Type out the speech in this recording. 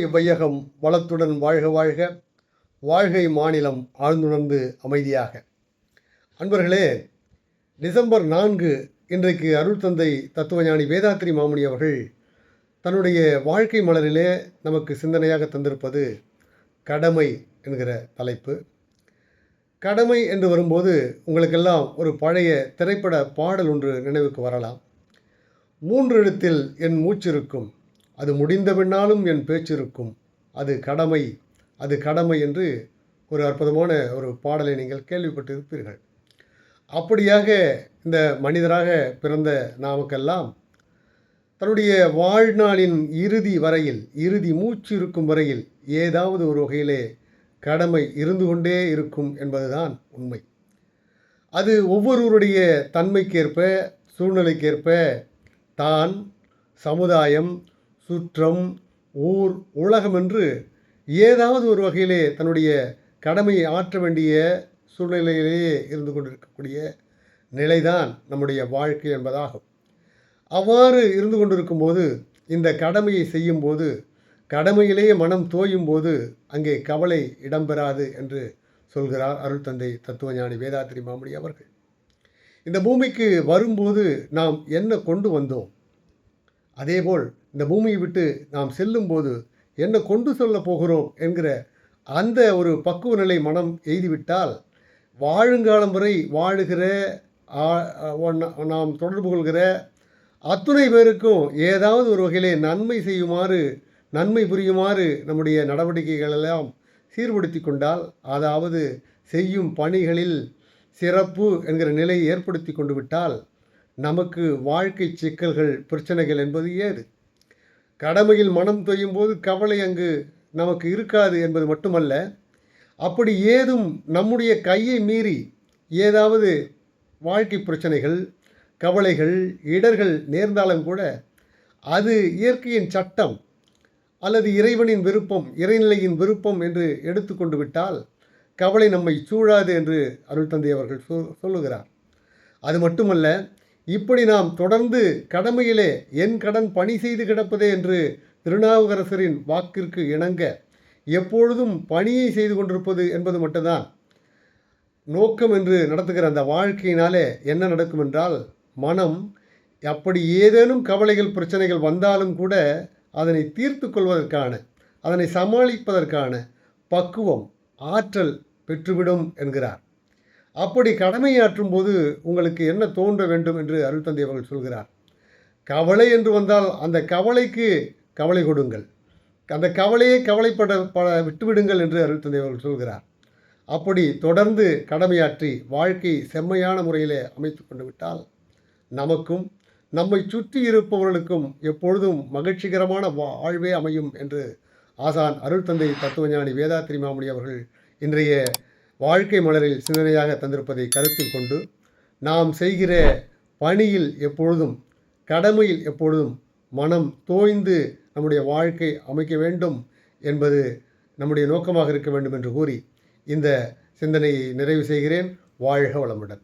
இவ்வையகம் வளத்துடன் வாழ்க வாழ்க வாழ்கை மாநிலம் ஆழ்ந்துணர்ந்து அமைதியாக. அன்பர்களே டிசம்பர் நான்கு இன்றைக்கு அருள் தந்தை தத்துவஞானி வேதாத்திரி மாமுனி அவர்கள் தன்னுடைய வாழ்க்கை மலரிலே நமக்கு சிந்தனையாக தந்திருப்பது கடமை என்கிற தலைப்பு. கடமை என்று வரும்போது உங்களுக்கெல்லாம் ஒரு பழைய திரைப்பட பாடல் ஒன்று நினைவுக்கு வரலாம். மூன்று இடத்தில் என் மூச்சிருக்கும். அது முடிந்த பின்னாலும் என் பேச்சிருக்கும். அது கடமை அது கடமை என்று ஒரு அற்புதமான ஒரு பாடலை நீங்கள் கேள்விப்பட்டிருப்பீர்கள். அப்படியாக இந்த மனிதராக பிறந்த நாமக்கெல்லாம் தன்னுடைய வாழ்நாளின் இறுதி வரையில் இறுதி மூச்சு இருக்கும் வரையில் ஏதாவது ஒரு வகையிலே கடமை இருந்து கொண்டே இருக்கும் என்பதுதான் உண்மை. அது ஒவ்வொருவருடைய தன்மைக்கேற்ப சூழ்நிலைக்கேற்ப தான் சமுதாயம் சுற்றம் ஊர் உலகம் என்று ஏதாவது ஒரு வகையிலே தன்னுடைய கடமையை ஆற்ற வேண்டிய சூழ்நிலையிலேயே இருந்து கொண்டிருக்கக்கூடிய நிலைதான் நம்முடைய வாழ்க்கை என்பதாகும். அவ்வாறு இருந்து கொண்டிருக்கும் போது இந்த கடமையை செய்யும்போது கடமையிலேயே மனம் தோயும் போது அங்கே கவலை இடம்பெறாது என்று சொல்கிறார் அருள் தந்தை தத்துவஞானி வேதாத்திரி மாமணி அவர்கள். இந்த பூமிக்கு வரும்போது நாம் என்ன கொண்டு வந்தோம்? அதேபோல் இந்த பூமியை விட்டு நாம் செல்லும்போது என்ன கொண்டு சொல்ல போகிறோம் என்கிற அந்த ஒரு பக்குவ நிலை மனம் எய்திவிட்டால் வாழுங்காலம் வரை வாழுகிற நாம் தொடர்பு கொள்கிற அத்துணை பேருக்கும் ஏதாவது ஒரு வகையிலே நன்மை செய்யுமாறு நன்மை புரியுமாறு நம்முடைய நடவடிக்கைகளெல்லாம் சீர்படுத்தி கொண்டால் அதாவது செய்யும் பணிகளில் சிறப்பு என்கிற நிலையை ஏற்படுத்தி கொண்டு விட்டால் நமக்கு வாழ்க்கை சிக்கல்கள் பிரச்சனைகள் என்பது ஏது? கடமையில் மனம் தொய்யும் போது கவலை அங்கு நமக்கு இருக்காது என்பது மட்டுமல்ல அப்படி ஏதும் நம்முடைய கையை மீறி ஏதாவது வாழ்க்கை பிரச்சனைகள் கவலைகள் இடர்கள் நேர்ந்தாலும் கூட அது இயற்கையின் சட்டம் அல்லது இறைவனின் விருப்பம் இறைநிலையின் விருப்பம் என்று எடுத்துக்கொண்டு விட்டால் கவலை நம்மை சூழாது என்று அருள் தந்தை அவர்கள் சொ சொல்லுகிறார். அது மட்டுமல்ல இப்படி நாம் தொடர்ந்து கடமையிலே என் கடன் பணி செய்து கிடப்பதே என்று திருநாவுக்கரசரின் வாக்கிற்கு இணங்க எப்பொழுதும் பணியை செய்து கொண்டிருப்பது என்பது மட்டும்தான். நோக்கம் என்று நடத்துகிற அந்த வாழ்க்கையினாலே என்ன நடக்கும் என்றால் மனம் அப்படி ஏதேனும் கவலைகள் பிரச்சனைகள் வந்தாலும் கூட அதனை தீர்த்து கொள்வதற்கான அதனை சமாளிப்பதற்கான பக்குவம் ஆற்றல் பெற்றுவிடும் என்கிறார். அப்படி கடமையாற்றும் போது உங்களுக்கு என்ன தோன்ற வேண்டும் என்று அருள் தந்தை அவர்கள் சொல்கிறார். கவலை என்று வந்தால் அந்த கவலைக்கு கவலை கொடுங்கள். அந்த கவலையை கவலைப்பட பட விட்டுவிடுங்கள் என்று அருள் தந்தை அவர்கள் சொல்கிறார். அப்படி தொடர்ந்து கடமையாற்றி வாழ்க்கை செம்மையான முறையில் அமைத்து கொண்டு விட்டால் நமக்கும் நம்மை சுற்றி இருப்பவர்களுக்கும் எப்பொழுதும் மகிழ்ச்சிகரமான வாழ்வே அமையும் என்று ஆசான் அருள் தந்தை தத்துவஞானி வேதாத்திரி மாமணி அவர்கள் இன்றைய வாழ்க்கை மலரில் சிந்தனையாக தந்திருப்பதை கருத்தில் கொண்டு நாம் செய்கிற பணியில் எப்பொழுதும் கடமையில் எப்பொழுதும் மனம் தோய்ந்து நம்முடைய வாழ்க்கை அமைக்க வேண்டும் என்பது நம்முடைய நோக்கமாக இருக்க வேண்டும் என்று கூறி இந்த சிந்தனையை நிறைவு செய்கிறேன். வாழ்க வளமுடன்.